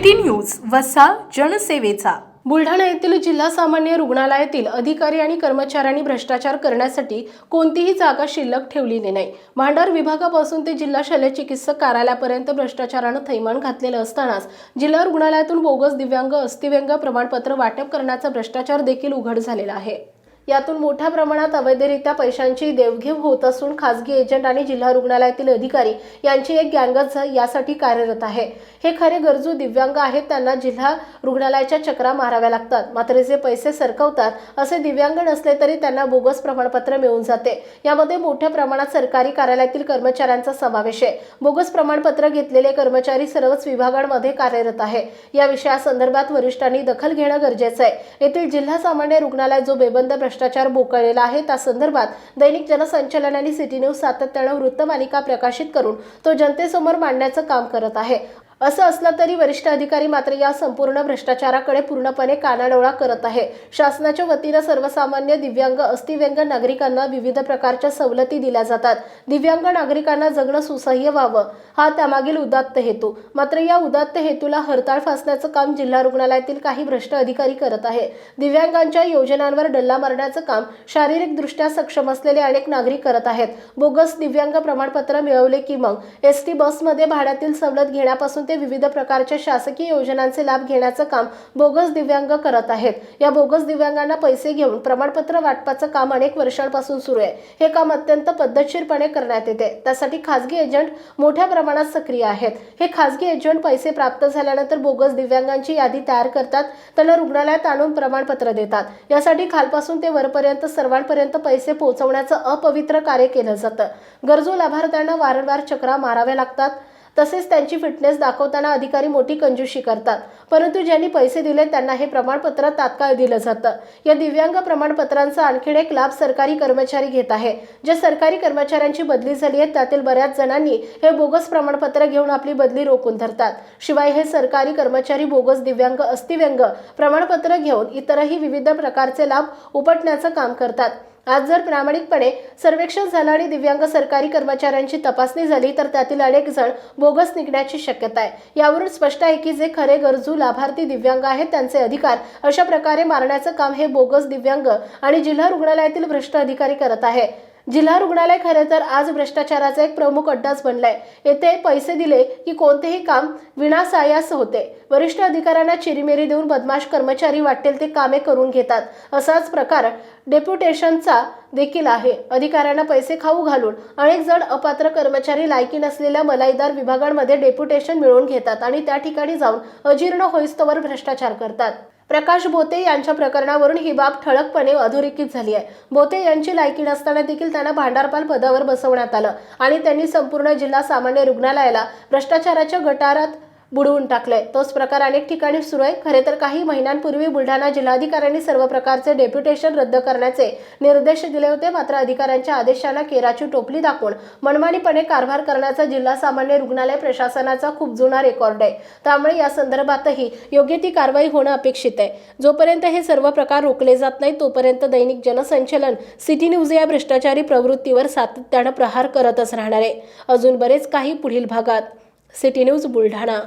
City news वसा जनसेवेचा. बुलढाणा येथील जिल्हा सामान्य रुग्णालयातील अधिकारी आणि कर्मचाऱ्यांनी भ्रष्टाचार करण्यासाठी कोणतीही जागा शिल्लक ठेवलेली नाही. भांडार विभागापासून ते जिल्हा शल्यचिकित्सक कार्यालयापर्यंत भ्रष्टाचारानं थैमान घातलेलं असतानाच जिल्हा रुग्णालयातून बोगस दिव्यांग अस्थिव्यंग प्रमाणपत्र वाटप करण्याचा भ्रष्टाचार देखील उघड झालेला आहे. यातून मोठ्या प्रमाणात अवैधरित्या पैशांची देवघेव होत असून खासगी एजंट आणि जिल्हा रुग्णालयातील अधिकारी यांची एक गँगच यासाठी कार्यरत आहे. हे खरे गरजू दिव्यांग आहेत त्यांना जिल्हा रुग्णालयाच्या चक्रा माराव्या लागतात. मात्र जे पैसे सरकवतात असे दिव्यांग नसले तरी त्यांना बोगस प्रमाणपत्र मिळून जाते. यामध्ये मोठ्या प्रमाणात सरकारी कार्यालयातील कर्मचाऱ्यांचा समावेश आहे. बोगस प्रमाणपत्र घेतलेले कर्मचारी सर्वच विभागांमध्ये कार्यरत आहे. या विषयासंदर्भात वरिष्ठांनी दखल घेणं गरजेचं आहे. येथील जिल्हा सामान्य रुग्णालय जो बेबंद भ्रष्टाचार बोकळलेला आहे. त्या संदर्भात दैनिक जनसंचालन आणि सिटी न्यूज सातत्यानं वृत्तमालिका प्रकाशित करून तो जनतेसमोर मांडण्याचं काम करत आहे. असं असलं तरी वरिष्ठ अधिकारी मात्र या संपूर्ण भ्रष्टाचाराकडे पूर्णपणे कानाडोळा करत आहे. शासनाच्या वतीनं सर्वसामान्य दिव्यांग अस्थिव्यंग नागरिकांना विविध प्रकारच्या सवलती दिल्या जातात. दिव्यांग नागरिकांना जगणं सुसह्य व्हावं हा त्यामागील उदात्त हेतू. मात्र या उदात्त हेतूला हरताळ फासण्याचं काम जिल्हा रुग्णालयातील काही भ्रष्ट अधिकारी करत आहे. दिव्यांगांच्या योजनांवर डल्ला मारण्याचं काम शारीरिकदृष्ट्या सक्षम असलेले अनेक नागरिक करत आहेत. बोगस दिव्यांग प्रमाणपत्र मिळवले की मग? एस टी बसमध्ये भाड्यातील सवलत घेण्यापासून ते विविध प्रकारच्या शासकीय योजनांचे लाभ घेण्याचं काम बोगस दिव्यांग करत आहेत. या बोगस दिव्यांगांना पैसे घेऊन प्रमाणपत्र वाटपाचं काम अनेक वर्षांपासून सुरू आहे. हे काम अत्यंत पद्धतशीरपणे करण्यात येते. त्यासाठी खासगी एजंट मोठ्या प्रमाणात सक्रिय आहेत. हे खासगी एजंट पैसे प्राप्त झाल्यानंतर बोगस दिव्यांगांची यादी तयार करतात. त्यांना रुग्णालयात आणून प्रमाणपत्र देतात. यासाठी खालपासून ते वरपर्यंत सर्वांपर्यंत पैसे पोहोचवण्याचं अपवित्र कार्य केलं जातं. गरजू लाभार्थ्यांना वारंवार चक्रा माराव्या लागतात. तसेच त्यांची फिटनेस दाखवताना अधिकारी मोठी कंजूशी करतात. परंतु ज्यांनी पैसे दिले त्यांना हे प्रमाणपत्र तात्काळ दिलं जातं. या दिव्यांग प्रमाणपत्रांचा आणखीन एक लाभ सरकारी कर्मचारी घेत आहे. जे सरकारी कर्मचाऱ्यांची बदली झाली आहे त्यातील बऱ्याच जणांनी हे बोगस प्रमाणपत्र घेऊन आपली बदली रोखून धरतात. शिवाय हे सरकारी कर्मचारी बोगस दिव्यांग अस्थिव्यंग प्रमाणपत्र घेऊन इतरही विविध प्रकारचे लाभ उपटण्याचं काम करतात. आज जर प्रामाणिकपणे सर्वेक्षण झालं आणि दिव्यांग सरकारी कर्मचाऱ्यांची तपासणी झाली तर त्यातील अनेक जण बोगस निघण्याची शक्यता आहे. यावरून स्पष्ट आहे की जे खरे गरजू लाभार्थी दिव्यांग आहेत त्यांचे अधिकार अशा प्रकारे मारण्याचं काम हे बोगस दिव्यांग आणि जिल्हा रुग्णालयातील भ्रष्ट अधिकारी करत आहे. जिल्हा रुग्णालय खरे तर आज भ्रष्टाचाराचा एक प्रमुख अड्डाच बनलाय. येथे पैसे दिले की कोणतेही काम विनासायास होते. वरिष्ठ अधिकाऱ्यांना चिरीमेरी देऊन बदमाश कर्मचारी वाटेल ते कामे करून घेतात. असाच प्रकार डेप्युटेशनचा देखील आहे. अधिकाऱ्यांना पैसे खाऊ घालून अनेक जण अपात्र कर्मचारी लायकी नसलेल्या मलाईदार विभागांमध्ये डेप्युटेशन मिळवून घेतात आणि त्या ठिकाणी जाऊन अजीर्ण होईस्तवर भ्रष्टाचार करतात. प्रकाश भोते यांच्या प्रकरणावरून ही बाब ठळकपणे अधोरेखित झाली आहे. बोते यांची लायकी नसताना देखील त्यांना भांडारपाल पदावर बसवण्यात आलं आणि त्यांनी संपूर्ण जिल्हा सामान्य रुग्णालयाला भ्रष्टाचाराच्या गटारात बुडवून टाकलंय. तोच प्रकार अनेक ठिकाणी सुरू आहे. खरे तर काही महिन्यांपूर्वी बुलढाणा जिल्हाधिकाऱ्यांनी सर्व प्रकारचे डेप्युटेशन रद्द करण्याचे निर्देश दिले होते. मात्र अधिकाऱ्यांच्या आदेशाला केराची टोपली दाखवून मनमानीपणे कारभार करण्याचा जिल्हा सामान्य रुग्णालय प्रशासनाचा खूप जुना रेकॉर्ड आहे. त्यामुळे या संदर्भातही योग्य ती कारवाई होणं अपेक्षित आहे. जोपर्यंत हे सर्व प्रकार रोखले जात नाही तोपर्यंत दैनिक जनसंचलन सिटी न्यूज या भ्रष्टाचारी प्रवृत्तीवर सातत्यानं प्रहार करतच राहणार आहे. अजून बरेच काही पुढील भागात. City news Buldhana.